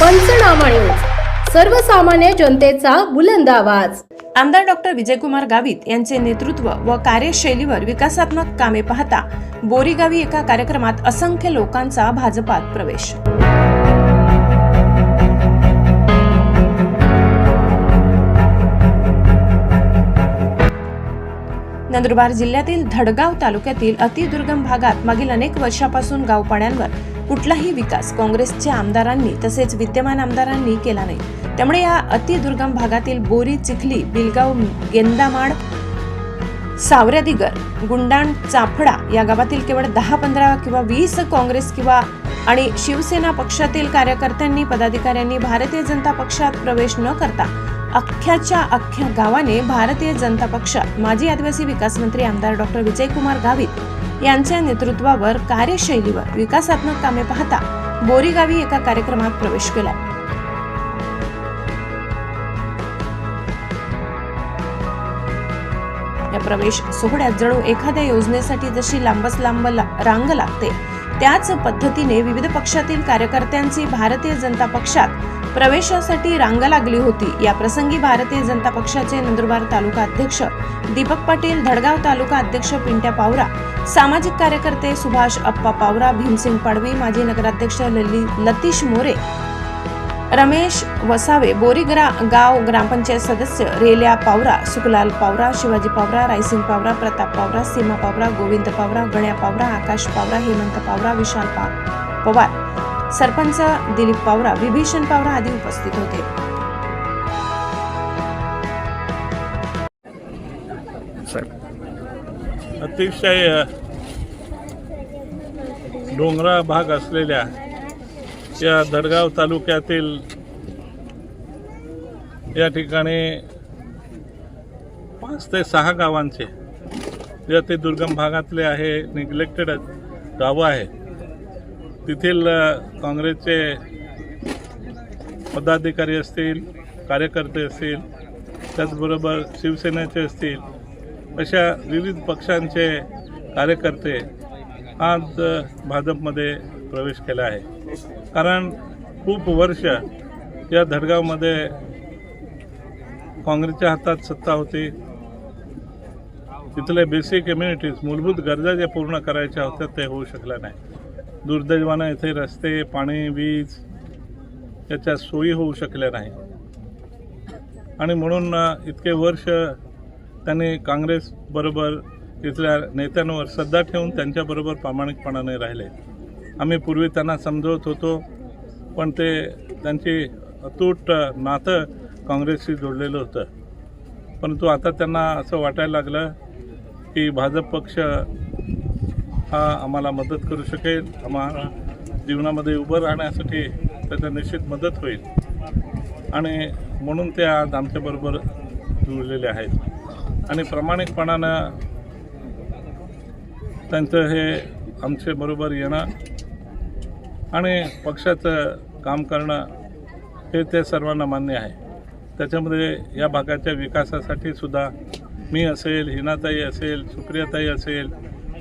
पंचनामा न्यूज. सर्वसामान्य जनतेचा बुलंद आवाज. आमदार डॉक्टर विजयकुमार गावित यांचे नेतृत्व व कार्यशैलीवर विकासात्मक कामे पाहता बोरीगावी एका कार्यक्रमात असंख्य लोकांचा भाजपात प्रवेश. नंदुरबार जिल्ह्यातील धडगाव तालुक्यातील अतिदुर्गम भागात मागील अनेक वर्षापासून गावपाड्यांवर कुठलाही विकास काँग्रेसच्या आमदारांनी तसेच विद्यमान आमदारांनी केला नाही. त्यामुळे या अतिदुर्गम भागातील बोरी चिखली बिलगाव गेंदामाड सावऱ्यादिगर गुंडाण चाफडा या गावातील केवळ दहा पंधरा किंवा वीस काँग्रेस किंवा आणि शिवसेना पक्षातील कार्यकर्त्यांनी पदाधिकाऱ्यांनी भारतीय जनता पक्षात प्रवेश न करता अख्ख्याच्या अख्ख्या गावाने भारतीय जनता पक्षात माजी आदिवासी विकास मंत्री आमदार डॉक्टर विजयकुमार गावित यांच्या नेतृत्वावर कार्यशैलीवर विकासात्मक कामे पाहता बोरीगावी एका कार्यक्रमात प्रवेश केला. या प्रवेश सोहळ्यात जणू एखाद्या योजनेसाठी जशी लांबच लांब रांग लागते त्याच पद्धतीने विविध पक्षातील कार्यकर्त्यांची भारतीय जनता पक्षात प्रवेशासाठी रांग लागली होती. या प्रसंगी भारतीय जनता पक्षाचे नंदुरबार तालुका अध्यक्ष दीपक पाटील धडगाव तालुका अध्यक्ष पिंट्या पावरा सामाजिक कार्यकर्ते सुभाष अप्पा पावरा भीमसिंग पाडवी माजी नगराध्यक्ष लली लतीश मोरे रमेश वसावे बोरीग्रा गाव ग्रामपंचायत सदस्य रेल्या पावरा सुखलाल पावरा शिवाजी पावरा रायसिंग पावरा प्रताप पावरा सीमा पावरा गोविंद पावरा गण्या पावरा आकाश पावरा हेमंत पावरा विशाल पवार सरपंच दिलीप पावरा विभीषण पावरा आदी उपस्थित होते. अतिशय अ, डोंगराळ भाग असलेल्या या दडगाव तालुक्यातील या ठिकाणी पाच ते सहा गावांचे जे ते दुर्गम भागातले आहे निग्लेक्टेड गावं आहे तेथील काँग्रेसचे पदाधिकारी असतील कार्यकर्ते असतील त्याचबरोबर शिवसेनेचे असतील अशा विविध पक्षांचे कार्यकर्ते आज भाजपमध्ये प्रवेश केला आहे. कारण खूप वर्ष या धडगावमध्ये काँग्रेसच्या हातात सत्ता होती. तिथले बेसिक इम्युनिटीज मूलभूत गरजा ज्या पूर्ण करायच्या होत्या ते होऊ शकल्या नाही दुर्दैवानं इथे रस्ते पाणी वीज याच्या सोयी होऊ शकल्या नाही. आणि म्हणून इतके वर्ष त्यांनी काँग्रेसबरोबर तिथल्या नेत्यांवर श्रद्धा ठेवून त्यांच्याबरोबर प्रामाणिकपणाने राहिले. आम्ही पूर्वी त्यांना समजवत होतो पण ते त्यांची अतूट नातं काँग्रेसशी जोडलेलं होतं. परंतु आता त्यांना असं वाटायला लागलं की भाजप पक्ष हा आम्हाला मदत करू शकेल. आम्हाला जीवनामध्ये उभं राहण्यासाठी त्याचा निश्चित मदत होईल. आणि म्हणून ते आज आमच्याबरोबर जुळलेले आहेत. आणि प्रामाणिकपणानं त्यांचं हे आमच्याबरोबर येणं आणि पक्षाचं काम करणं हे ते सर्वांना मान्य आहे. त्याच्यामध्ये या भागाच्या विकासासाठी सुद्धा मी असेल हिनाताई असेल सुप्रियाताई असेल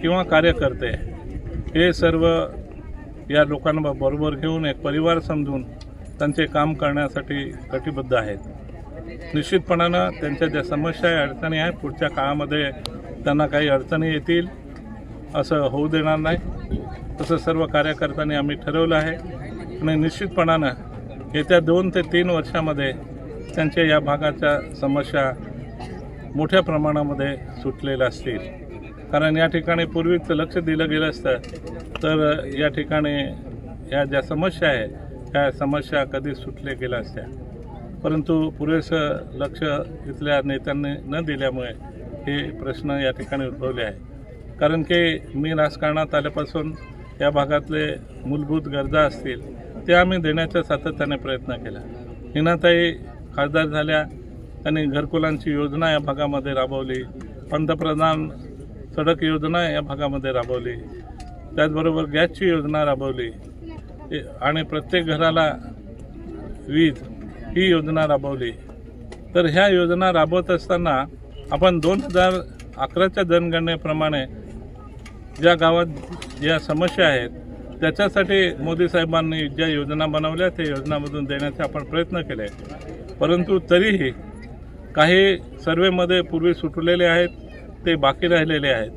किंवा कार्यकर्ते हे सर्व या लोकांना बरोबर घेऊन एक परिवार समजून त्यांचे काम करण्यासाठी कटिबद्ध आहेत. निश्चितपणानं त्यांच्या ज्या समस्या आहे अडचणी आहेत पुढच्या काळामध्ये त्यांना काही अडचणी येतील असं होऊ देणार नाही. तसं सर्व कार्यकर्त्यांनी आम्ही ठरवलं आहे. आणि निश्चितपणानं येत्या दोन ते तीन वर्षामध्ये त्यांच्या या भागाच्या समस्या मोठ्या प्रमाणामध्ये सुटलेल्या असतील. कारण या ठिकाणी पूर्वीच लक्ष दिलं गेलं असतं. तर या ठिकाणी या ज्या समस्या आहे त्या समस्या कधी सुटल्या गेल्या असत्या. परंतु पुरेसं लक्ष इथल्या नेत्यांनी न दिल्यामुळे हे प्रश्न या ठिकाणी उद्भवले आहे कारण की मी राजकारणात आल्यापासून या भागातले मूलभूत गरजा असतील ते आम्ही देण्याचा सातत्याने प्रयत्न केला. हिनाताई खासदार झाल्या त्यांनी घरकुलांची योजना या भागामध्ये राबवली. पंतप्रधान सडक योजना या भागामध्ये राबवली. त्याचबरोबर गॅसची योजना राबवली. आणि प्रत्येक घराला वीज ही योजना राबवली. तर ह्या योजना राबवत असताना आपण दोन हजार अकराच्या जनगणनेप्रमाणे ज्या गावात ज्या समस्या आहेत त्याच्यासाठी मोदी साहेबांनी ज्या योजना बनवल्या त्या योजनामधून देण्याचे आपण प्रयत्न केले. परंतु तरीही काही सर्वेमध्ये पूर्वी सुटलेले आहेत. ते बाकी राहिलेले आहेत.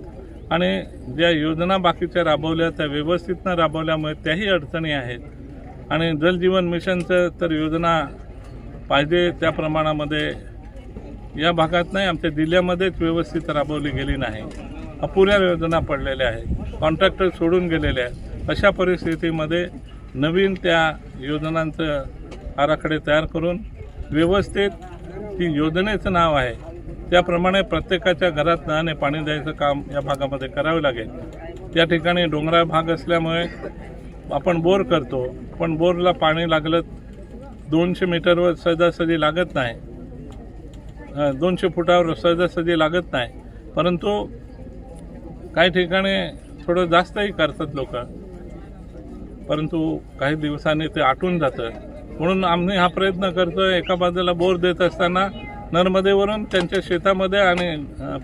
आणि ज्या योजना बाकीच्या राबवल्या त्या व्यवस्थित न राबवल्यामुळे त्याही अडचणी आहेत. आणि जलजीवन मिशनचं तर योजना पाहिजे त्या प्रमाणामध्ये. या भागात नाही आमच्या जिल्ह्यामध्येच व्यवस्थित राबवली गेली नाही. अपुऱ्या योजना पडलेल्या आहेत. कॉन्ट्रॅक्टर सोडून गेलेले आहेत. अशा परिस्थितीमध्ये नवीन त्या योजनांचं आराखडे तयार करून व्यवस्थित ती योजनेचं नाव आहे त्याप्रमाणे प्रत्येकाच्या घरात नळाने पाणी द्यायचं काम या भागामध्ये करावे लागेल. त्या ठिकाणी डोंगराळ भाग असल्यामुळे आपण बोर करतो पण बोरला पाणी लागलं दोनशे मीटरवर सहजासहजी लागत नाही. दोनशे फुटावर सहजासहजी लागत नाही. परंतु काही ठिकाणी थोडं जास्तही करतात लोक. परंतु काही दिवसांनी ते आटून जातं. म्हणून आम्ही हा प्रयत्न करतो एका बाजूला बोर देत असताना नर्मदेवरून त्यांच्या शेतामध्ये आणि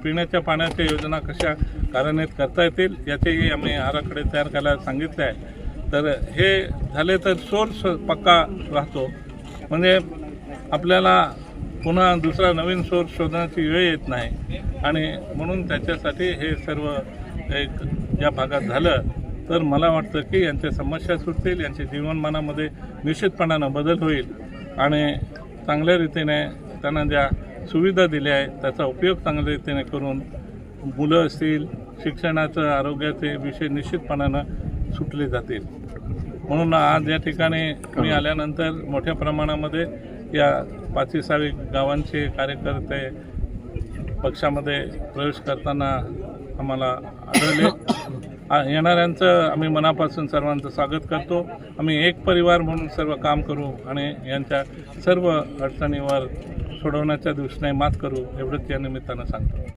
पिण्याच्या पाण्याच्या योजना कशा कार्यान्वित करता येतील याचेही आम्ही आराखडे तयार करायला सांगितले आहे. तर हे झाले तर सोर्स पक्का राहतो. म्हणजे आपल्याला पुन्हा दुसरा नवीन सोर्स शोधण्याची वेळ येत नाही. आणि म्हणून त्याच्यासाठी हे सर्व एक या भागात झालं तर मला वाटतं की यांच्या समस्या सुटतील यांच्या जीवनमानामध्ये निश्चितपणानं बदल होईल. आणि चांगल्या रीतीने त्यांना ज्या सुविधा दिल्या आहेत त्याचा उपयोग चांगल्या रीतीने करून मुलं असतील शिक्षणाचं आरोग्याचे विषय निश्चितपणानं सुटले जातील. म्हणून आज या ठिकाणी मी आल्यानंतर मोठ्या प्रमाणामध्ये या पाचवी सहावी गावांचे कार्यकर्ते पक्षामध्ये प्रवेश करताना आम्हाला आढळले. आ- येणाऱ्यांचं आम्ही मनापासून सर्वांचं स्वागत करतो. आम्ही एक परिवार म्हणून सर्व काम करू आणि यांच्या सर्व अडचणीवर सोडवण्याच्या दृष्टीने मात करू एवढंच या निमित्तानं सांगतो.